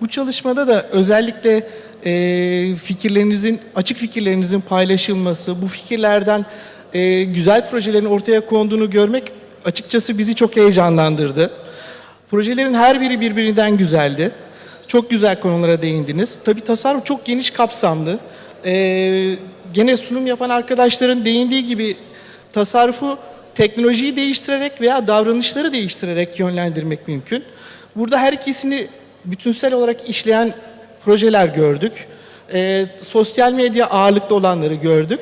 Bu çalışmada da özellikle e, fikirlerinizin, açık fikirlerinizin paylaşılması, bu fikirlerden e, güzel projelerin ortaya konduğunu görmek açıkçası bizi çok heyecanlandırdı. Projelerin her biri birbirinden güzeldi. Çok güzel konulara değindiniz. Tabii tasarruf çok geniş kapsamlı. Ee, gene sunum yapan arkadaşların değindiği gibi tasarrufu teknolojiyi değiştirerek veya davranışları değiştirerek yönlendirmek mümkün. Burada her ikisini bütünsel olarak işleyen projeler gördük. Ee, sosyal medya ağırlıklı olanları gördük.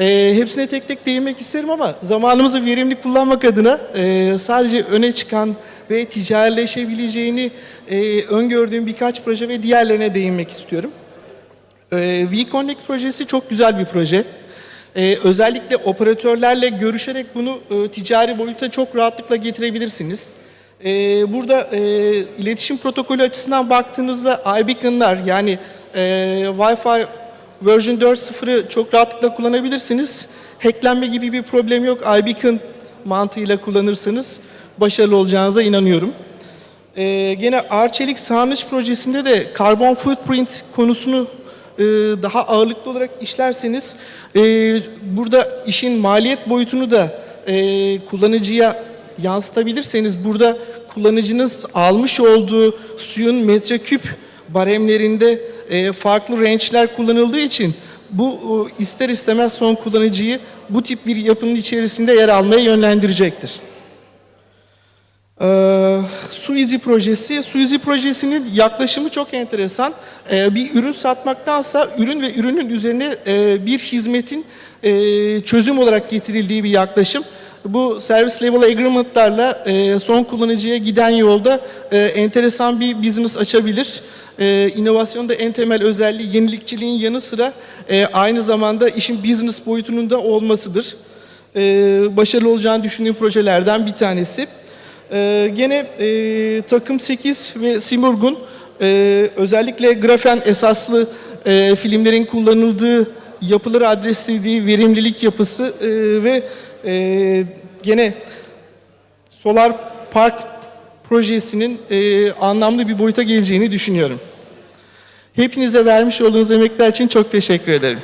Ee, hepsine tek tek değinmek isterim ama zamanımızı verimli kullanmak adına e, sadece öne çıkan ve ticarileşebileceğini e, öngördüğüm birkaç proje ve diğerlerine değinmek istiyorum. Ee, V-Connect projesi çok güzel bir proje. Ee, özellikle operatörlerle görüşerek bunu e, ticari boyuta çok rahatlıkla getirebilirsiniz. Ee, burada e, iletişim protokolü açısından baktığınızda iBeacon'lar yani e, Wi-Fi version 4.0'ı çok rahatlıkla kullanabilirsiniz. Hacklenme gibi bir problem yok. iBeacon mantığıyla kullanırsanız başarılı olacağınıza inanıyorum. Ee, gene Arçelik Sarnıç projesinde de karbon footprint konusunu e, daha ağırlıklı olarak işlerseniz e, burada işin maliyet boyutunu da e, kullanıcıya yansıtabilirseniz burada kullanıcınız almış olduğu suyun metreküp baremlerinde e, farklı range'ler kullanıldığı için bu e, ister istemez son kullanıcıyı bu tip bir yapının içerisinde yer almaya yönlendirecektir. Ee, Suizi projesi. Suizi projesinin yaklaşımı çok enteresan. Ee, bir ürün satmaktansa ürün ve ürünün üzerine e, bir hizmetin e, çözüm olarak getirildiği bir yaklaşım. Bu service level agreement'larla e, son kullanıcıya giden yolda e, enteresan bir business açabilir. E, inovasyonda en temel özelliği yenilikçiliğin yanı sıra e, aynı zamanda işin business boyutunun da olmasıdır. E, başarılı olacağını düşündüğüm projelerden bir tanesi. Ee, gene e, takım 8 ve Simurg'un e, özellikle grafen esaslı e, filmlerin kullanıldığı yapıları adreslediği verimlilik yapısı e, ve e, gene Solar Park projesinin e, anlamlı bir boyuta geleceğini düşünüyorum. Hepinize vermiş olduğunuz emekler için çok teşekkür ederim.